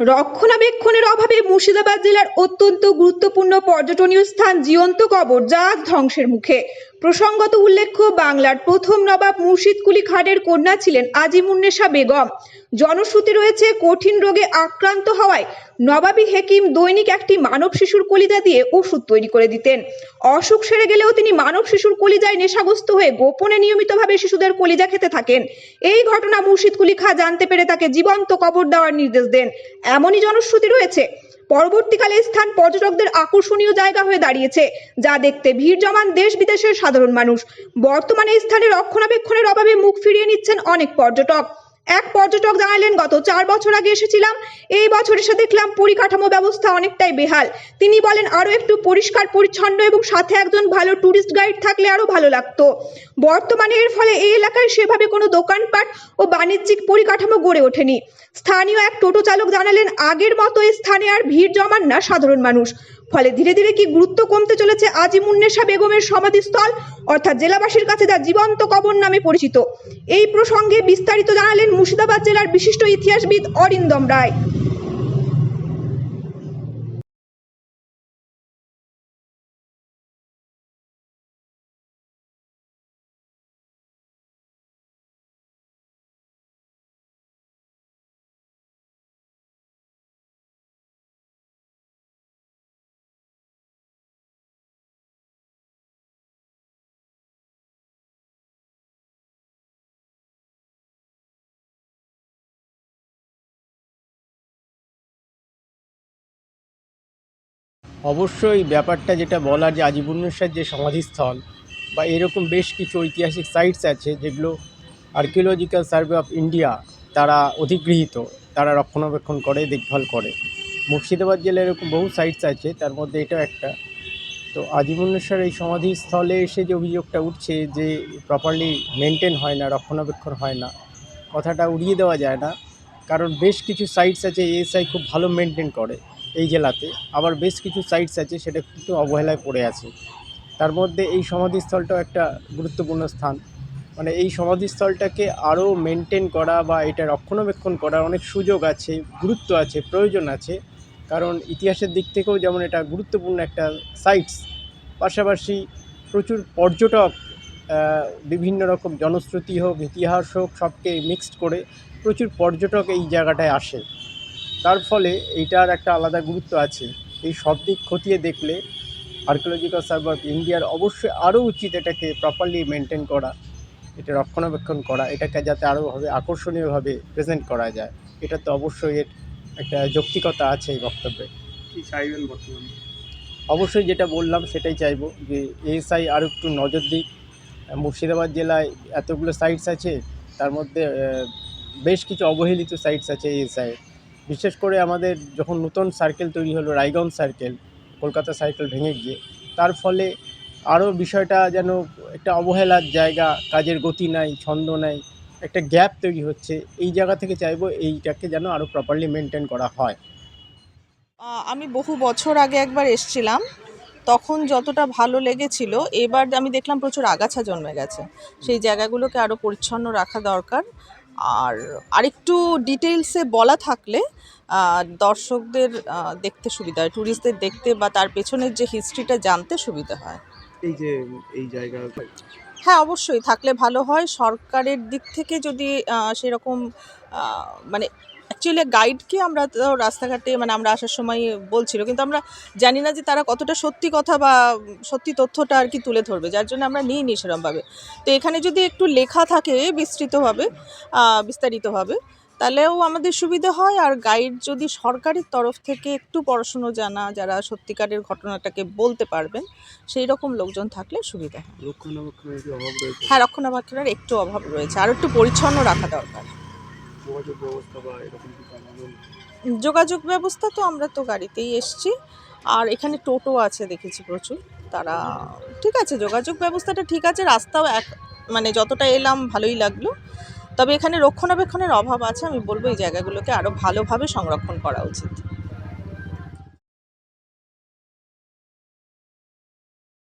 রক্ষণাবেক্ষণের অভাবে মুর্শিদাবাদ জেলার অত্যন্ত গুরুত্বপূর্ণ পর্যটনীয় স্থান জীয়ন্ত কবর যা ধ্বংসের মুখে। প্রসঙ্গত উল্লেখ্য, বাংলার প্রথম নবাব মুর্শিদকুলি খানের কন্যা ছিলেন আজিমুন্নেশা বেগম। জনশ্রুতি রয়েছে, কঠিন রোগে আক্রান্ত হওয়ায় নবাবী হেকিম দৈনিক একটি মানব শিশুর কলিজা দিয়ে ওষুধ তৈরি করে দিতেন। অসুখ সেরে গেলেও তিনি মানব শিশুর কলিজায় নেশাগ্রস্ত হয়ে গোপনে নিয়মিতভাবে শিশুদের কলিজা খেতে থাকেন। এই ঘটনা মুর্শিদ কুলি খা জানতে পেরে তাকে জীবন্ত কবর দেওয়ার নির্দেশ দেন। এমনই জনশ্রুতি রয়েছে, পরবর্তীকালে স্থান পর্যটকদের আকর্ষণীয় জায়গা হয়ে দাঁড়িয়েছে, যা দেখতে ভিড় জমান দেশ বিদেশের সাধারণ মানুষ। বর্তমানে স্থানে রক্ষণাবেক্ষণের অভাবে মুখ ফিরিয়ে নিচ্ছেন অনেক পর্যটক। এক পর্যটক জানালেন গত চার বছর আগে এসেছিলাম। এই বছর এসে দেখলাম পরিকাঠামো ব্যবস্থা অনেকটাই বেহাল। তিনি বলেন আরও একটু পরিষ্কার, পরিচ্ছন্ন এবং সাথে একজন ভালো ট্যুরিস্ট গাইড থাকলে আরও ভালো লাগতো। বর্তমানে এর ফলে এই এলাকায় সেভাবে কোনো দোকানপাট ও বাণিজ্যিক পরিকাঠামো গড়ে ওঠেনি। স্থানীয় এক টোটো চালক জানালেন, আগের মতো এই স্থানে আর ভিড় জমান না সাধারণ মানুষ। ফলে ধীরে ধীরে কি গুরুত্ব কমতে চলেছে আজি আজিমুন্নেশা বেগমের সমাধিস্থল? অর্থাৎ জেলাবাসীর কাছে যা জীবন্ত কবর নামে পরিচিত। এই প্রসঙ্গে বিস্তারিত জানালেন মুর্শিদাবাদ জেলার বিশিষ্ট ইতিহাসবিদ অরিন্দম রায়। অবশ্যই ব্যাপারটা যেটা বলার যে আজিবুন্নেশ্বর যে সমাধিস্থল বা এরকম বেশ কিছু ঐতিহাসিক সাইটস আছে যেগুলো আর্কিওলজিক্যাল সার্ভে অফ ইন্ডিয়া তারা অধিগৃহীত, তারা রক্ষণাবেক্ষণ করে, দেখভাল করে। মুর্শিদাবাদ জেলায় এরকম বহু সাইটস আছে, তার মধ্যে এটাও একটা। তো আজিবুন্নেশ্বর এই সমাধিস্থলে এসে যে অভিযোগটা উঠছে যে প্রপারলি মেনটেন হয় না, রক্ষণাবেক্ষণ হয় না, কথাটা উড়িয়ে দেওয়া যায় না। কারণ বেশ কিছু সাইটস আছে এএসআই খুব ভালো মেনটেন করে। এই জেলাতে। আবার বেশ কিছু সাইটস আছে সেটা কিন্তু অবহেলায় পড়ে আছে। তার মধ্যে এই সমাধিস্থলটাও একটা গুরুত্বপূর্ণ স্থান। মানে এই সমাধিস্থলটাকে আরও মেনটেন করা বা এটা রক্ষণাবেক্ষণ করার অনেক সুযোগ আছে, গুরুত্ব আছে, প্রয়োজন আছে। কারণ ইতিহাসের দিক থেকেও যেমন এটা গুরুত্বপূর্ণ একটা সাইটস পাশাপাশি প্রচুর পর্যটক বিভিন্ন রকম জনশ্রুতি হোক, ইতিহাস হোক, সবকে মিক্সড করে প্রচুর পর্যটক এই জায়গাটায় আসে। তার ফলে এইটার একটা আলাদা গুরুত্ব আছে। এই সব দিক খতিয়ে দেখলে আর্কিওলজিক্যাল সার্ভে অফ ইন্ডিয়ার অবশ্যই আরও উচিত এটাকে প্রপারলি মেনটেন করা এটা রক্ষণাবেক্ষণ করা এটাকে যাতে আরোভাবে আকর্ষণীয়ভাবে প্রেজেন্ট করা যায়। এটা তো অবশ্যই এর একটা যৌক্তিকতা আছে এই বক্তব্যে। কি চাইবেন বর্তমানে? অবশ্যই যেটা বললাম সেটাই চাইব যে এএসআই আরও একটু নজর দিক। মুর্শিদাবাদ জেলায় এতগুলো সাইটস আছে তার মধ্যে বেশ কিছু অবহেলিত সাইটস আছে এএসআই বিশেষ করে আমাদের যখন নতুন সার্কেল তৈরি হলো, রায়গঞ্জ সার্কেল কলকাতা সার্কেল ভেঙে গিয়ে, তার ফলে আরও বিষয়টা যেন একটা অবহেলার জায়গা, কাজের গতি নাই, ছন্দ নাই, একটা গ্যাপ তৈরি হচ্ছে, এই জায়গা থেকে চাইব এইটাকে যেন আরও প্রপারলি মেনটেন করা হয়। আমি বহু বছর আগে একবার এসছিলাম, তখন যতটা ভালো লেগেছিল, এবার আমি দেখলাম প্রচুর আগাছা জন্মে গেছে। সেই জায়গাগুলোকে আরও পরিচ্ছন্ন রাখা দরকার। আর আরেকটু ডিটেলসে বলা থাকলে দর্শকদের দেখতে সুবিধা হয় ট্যুরিস্টদের দেখতে বা তার পেছনের যে হিস্ট্রিটা জানতে সুবিধা হয়। এই যে এই জায়গা হ্যাঁ অবশ্যই থাকলে ভালো হয়। সরকারের দিক থেকে যদি সেরকম মানে অ্যাকচুয়ালি গাইডকে আমরা তো রাস্তাঘাটে মানে আমরা আসার সময় বলছিল কিন্তু আমরা জানি না যে তারা কতটা সত্যি কথা বা সত্যি তথ্যটা আর কি তুলে ধরবে যার জন্য আমরা নিইনি সেরকমভাবে তো এখানে যদি একটু লেখা থাকে বিস্তৃতভাবে বিস্তারিতভাবে তাহলেও আমাদের সুবিধা হয়। আর গাইড যদি সরকারের তরফ থেকে একটু পড়াশুনো জানা যারা সত্যিকারের ঘটনাটাকে বলতে পারবেন সেই রকম লোকজন থাকলে সুবিধা হয়। হ্যাঁ রক্ষণাবেক্ষণের একটু অভাব রয়েছে। আর একটু পরিচ্ছন্ন রাখা দরকার। কিছু যোগাযোগ ব্যবস্থা তো আমরা তো গাড়িতেই এসছি। আর এখানে টোটো আছে, দেখেছি প্রচুর। তারা, ঠিক আছে, যোগাযোগ ব্যবস্থাটা ঠিক আছে, রাস্তাও এক মানে যতটা এলাম ভালোই লাগল। তবে এখানে রক্ষণাবেক্ষণের অভাব আছে, আমি বলব এই জায়গাগুলোকে আরও ভালোভাবে সংরক্ষণ করা উচিত।